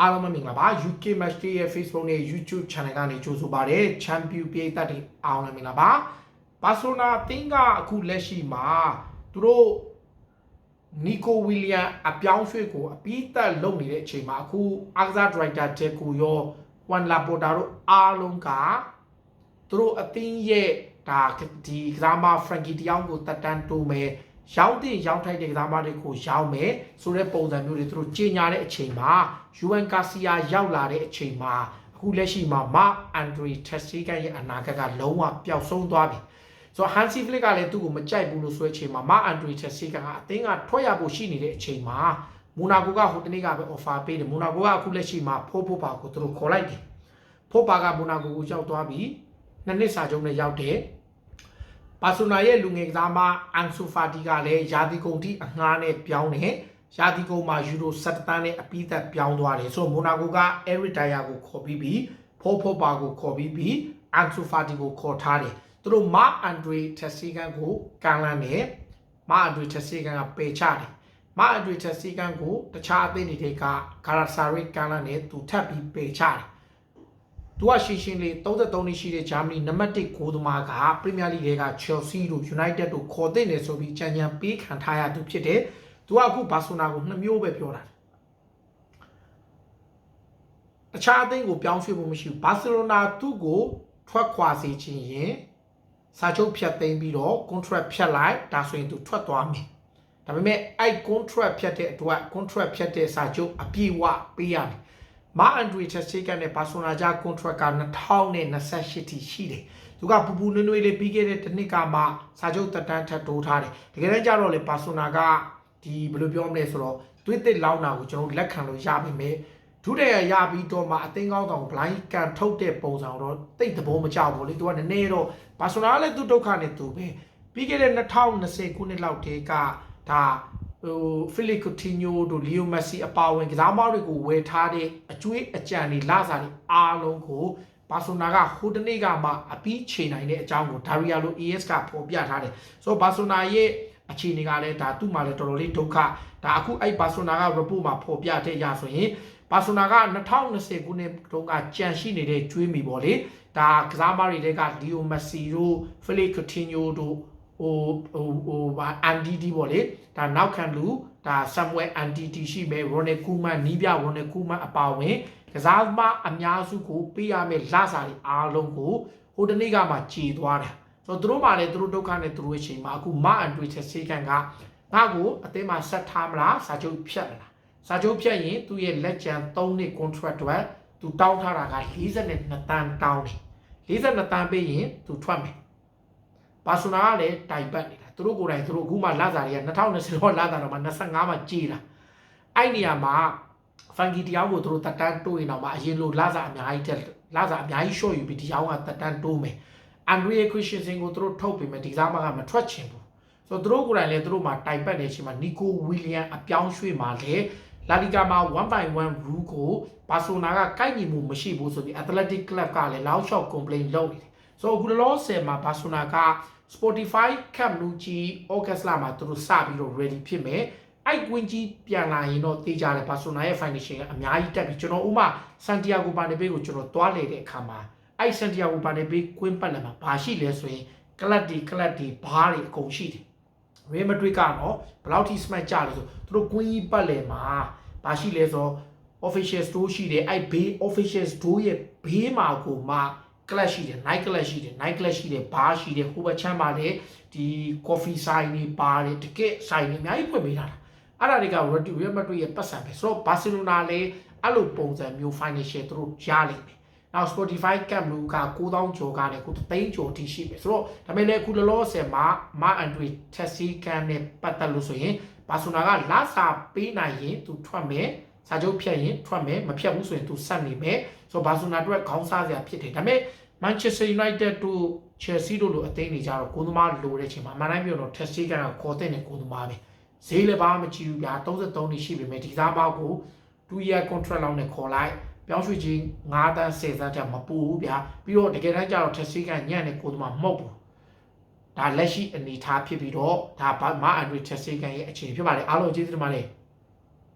အားလုံးပဲမင်္ဂလာပါ UK Match Day ရဲ့ Facebook နဲ့ YouTube Channel ကနေကြိုဆိုပါရစေ။ Champion ပြည်သက်တွေအားလုံးမင်္ဂလာပါ။ Barcelona အသင်းကအခုလက်ရှိမှာသူတို့နီကိုဝီလျံအပြောင်းရွှေ့ကိုအပြီးသက်လုပ်နေတဲ့အချိန်မှာအခုအာကစားဒရိုက်တာတက်ကိုရောဝန်လာပေါ်တာတို့အားလုံးကသူတို့အသင်းရဲ့ဒါဒီကစားမဖရန်ကီတယောက်ကိုတက်တန်းတိုးမယ် ရောင်းတင်ရောင်းထိုက်တဲ့ကစားမတွေကိုရောင်းမယ်ဆိုတဲ့ပုံစံမျိုးတွေသူတို့ကြီးညာတဲ့အချိန်မှာယူအန်ကာစီယာရောက်လာတဲ့အချိန်မှာအခုလက်ရှိမှာမအန်ဒရီတက်စီကန်ရဲ့အနာဂတ်ကလုံးဝပျောက်ဆုံးသွားပြီဆိုတော့ဟန်စီဖလစ်ကလည်းသူ့ကိုမကြိုက်ဘူးလို့ဆိုတဲ့အချိန်မှာမအန်ဒရီတက်စီကန်ကအသင်းကထွက်ရဖို့ရှိနေတဲ့အချိန်မှာမိုနာကိုကဟိုတနေ့ကပဲ offer ပေးတယ်မိုနာကိုကအခုလက်ရှိမှာဖိုးဖိုးပါကိုသူတို့ခေါ်လိုက်တယ်ဖိုးပါကမိုနာကိုကိုရောက်သွားပြီနှစ်နှစ်စာချုပ်နဲ့ရောက်တယ် ဘာဆိုနာရဲ့လူငယ်ကစားမအန်ဆူဖာတီကလည်းယာဒီကုံတီအငှားနဲ့ပြောင်းတယ်ယာဒီကုံမှာယူရို7တန်းနဲ့အပိသက်ပြောင်းသွားတယ်ဆိုတော့မိုနာကိုကအဲရစ်တိုင်ယာကိုခေါ်ပြီးပြီးဖိုးဖိုးပါကိုခေါ်ပြီးပြီးအန်ဆူဖာတီကိုခေါ်ထားတယ်သူတို့မာအန်ဒရီတက်စီကန်ကိုကန်လန်းတယ်မာအန်ဒရီတက်စီကန်ကပယ်ချတယ်မာအန်ဒရီတက်စီကန်ကိုတခြားအသင်းတွေကဂါရာဆာရစ်ကန်လန်းနဲ့သူထပ်ပြီးပယ်ချတယ် သူကရှင်းရှင်းလေး33နှစ်ရှိတဲ့ဂျာမနီနံပါတ်1ဂိုးသမားကပရီးမီးယားလိတွေကချယ်ဆီတို့ယူနိုက်တက်တို့ခေါ်တဲ့နေဆိုပြီးကြံကြံပေးခံထားရသူဖြစ်တယ်။သူကအခုဘာဆိုနာကိုနှစ်မျိုးပဲပြောတာ။အခြားအသင်းကိုပြောင်းရွှေ့ဖို့မရှိဘူး။ဘာစီလိုနာသူ့ကိုထွက်ခွာစေချင်ရင်စာချုပ်ဖြတ်သိမ်းပြီးတော့ contract ဖြတ်လိုက်ဒါဆိုရင်သူထွက်သွားမယ်။ဒါပေမဲ့အဲ့ contract ဖြတ်တဲ့အတွက် contract ဖြတ်တဲ့စာချုပ်အပြည့်အဝပေးရမယ်။ မာအန်ဒရီချက်စီကန်နဲ့ဘာဆိုနာဂျာ contract က2028ထိရှိတယ်။သူကပူပူနွေ့နွေ့လေးပြီးခဲ့တဲ့တစ်နှစ်ကမှစာချုပ်တက်တန်းထပ်တိုးထားတယ်။တကယ်တမ်းကျတော့လေဘာဆိုနာကဒီဘယ်လိုပြောမလဲဆိုတော့သွေးသစ်လောင်းတာကိုကျွန်တော်လက်ခံလို့ရပါမယ်။ဒုတိယရပြီးတော့မှအသိန်းကောင်းတောင် blind ကန်ထုတ်တဲ့ပုံစံတော့တိတ်သဘောမကျဘူးလေ။သူကနည်းနည်းတော့ဘာဆိုနာကလည်းသူဒုက္ခနဲ့သူပဲပြီးခဲ့တဲ့2020ခုနှစ်လောက်တည်းကဒါ ဟိုဖီလစ်ကူတီညိုတို့လီယိုမက်ဆီအပါဝင်ကစားမတွေကိုဝယ်ထားတဲ့အကျွေးအကြံတွေလာစားတွေအားလုံးကိုဘာဆိုနာကဟိုတနေ့ကမှအပီးချေနိုင်တဲ့အကြောင်းကိုဒါရီယာလို AS ကဖော်ပြထားတယ်ဆိုတော့ဘာဆိုနာရဲ့အခြေအနေကလည်းဒါသူ့မှာလည်းတော်တော်လေးဒုက္ခဒါအခုအဲ့ဘာဆိုနာက report မှာဖော်ပြတဲ့အရာဆိုရင်ဘာဆိုနာက2020ခုနှစ်တုန်းကကြံရှိနေတဲ့ကျွေးမီပေါ့လေဒါကစားမတွေတဲကလီယိုမက်ဆီတို့ဖီလစ်ကူတီညိုတို့ ဟိုဟိုဟိုဘာအန်ဒီဒီပေါ့လေဒါနောက်ခံလူဒါဆမ်ဝဲအန်ဒီတီရှိမယ်ရိုနယ်ကူမန်နီးပြရိုနယ်ကူမန်အပါဝင်ကစားမအများစုကိုပေးရမယ့်လစာတွေအားလုံးကိုဟိုတနေ့ကမှကြည်သွားတယ်ဆိုတော့သူတို့မှလည်းသူတို့ဒုက္ခနဲ့သူတို့အချိန်မှာအခုမအန်တွေချက်စေးကန်ကငါ့ကိုအသင်းမှာဆက်ထားမလားစာချုပ်ဖြတ်မလားစာချုပ်ဖြတ်ရင်သူ့ရဲ့လက်ကျန်3နှစ် contract တော့သူတောင်းထားတာက42တန်းတောင်းတယ်42တန်းပေးရင်သူထွက်မယ် ဘာဆိုနာကလည်းတိုင်ပတ်နေတာသူတို့ကိုယ်တိုင်သူတို့အခုမှလာစာတွေက2020တော့လာစာတော့မှ25မှကြေးလာအဲ့နေရာမှာဖန်ကီတရားကိုသူတို့တက်တန်းတိုးရင်တော့မှအရင်လိုလာစာအများကြီးတက်လာစာအများကြီး short ယူပြီးတရားကတက်တန်းတိုးမယ်အန်ဒရီယာခရစ်စတန်စင်ကိုသူတို့ထုတ်ပြီးမယ်ဒီစားမကမထွက်ချင်ဘူးဆိုတော့သူတို့ကိုယ်တိုင်လည်းသူတို့မှာတိုင်ပတ်နေချိန်မှာနီကိုဝီလီယံအပြောင်းရွှေ့မှာလည်းလာလီဂါမှာ1/1 rule ကိုဘာဆိုနာကကိုက်ညီမှုမရှိဘူးဆိုပြီး Athletic Club ကလည်း loud shot complaint လုပ်နေတယ် ဆိုတော့အခုလောဆယ်မှာဘာဆိုနာက Spotify Camp Nou ကြီး August လမှာသူတို့စပြီးတော့ ready ဖြစ်မယ်အဲ့ကွင်းကြီးပြန်လာရင်တော့တေးကြတယ်ဘာဆိုနာရဲ့ financial ကအများကြီးတက်ပြီကျွန်တော်ဥမာစန်တီယာဂိုဘာနေဘေးကိုကျွန်တော်တွားလေတဲ့အခါမှာအဲ့စန်တီယာဂိုဘာနေဘေးကွင်းပတ်လာမှာဘာရှိလဲဆိုရင်ကလပ်ဒီကလပ်ဒီဘားတွေအကုန်ရှိတယ်ရီမက်ဒရစ်ကတော့ဘယ်လောက်ထိ smart ကြလဲဆိုသူတို့ကွင်းကြီးပတ်လေမှာဘာရှိလဲဆို official store ရှိတယ်အဲ့ဘေး official store ရဲ့ဘေးမှာကိုမှ class ရှိတယ် night class ရှိတယ် night class ရှိတယ် bar ရှိတယ်ဟိုဘက်ချမ်းမှာလည်းဒီ coffee ဆိုင်တွေ bar တွေတကယ်ဆိုင်တွေအများကြီးဖွင့်ပေးထားတာအဲ့ဒါတွေက Real Madrid ရဲ့ပတ်စံပဲဆိုတော့ Barcelona လည်းအဲ့လိုပုံစံမျိုး financial သူတို့ရလိမ့်မယ်နောက် Spotify Camp Nou က9000ကျော်ကလည်းခုသိန်းကျော်ထိရှိတယ်ဆိုတော့ဒါပေမဲ့လည်းခုလောလောဆယ်မှာ Mark Andre Tessie Camp နဲ့ပတ်သက်လို့ဆိုရင် Barcelona ကလာစာပေးနိုင်ရင်သူထွက်မယ် စာချုပ်ဖြတ်ရင်ထွက်မယ်မဖြတ်ဘူးဆိုရင်သူဆက်နေမယ်ဆိုတော့ဘာဆိုနာအတွက်ခေါင်းစားစရာဖြစ်တယ်ဒါပေမဲ့ Manchester United တို့ Chelsea တို့လိုအသင်းတွေကြတော့ကိုသမားလိုတဲ့အချိန်မှာမန်တိုင်းပြောတော့ Chelsea ကခေါ်တဲ့နဲ့ကိုသမားပဲဈေးလည်းဘာမှမကြည့်ဘူးဗျာ33နှစ်ရှိပေမဲ့ဒီသားပေါက်ကို2 year contract လောက်နဲ့ခေါ်လိုက်ပြောင်းရွှေ့ခြင်း9တန်း10တန်းကြမပူဘူးဗျာပြီးတော့တကယ်တမ်းကျတော့ Chelsea ကညံ့တဲ့ကိုသမားမဟုတ်ဘူးဒါလက်ရှိအနေထားဖြစ်ပြီးတော့ဒါမအန်ဒရီ Chelsea ကရဲ့အခြေအနေဖြစ်ပါတယ်အားလုံးကျေးဇူးတင်ပါတယ်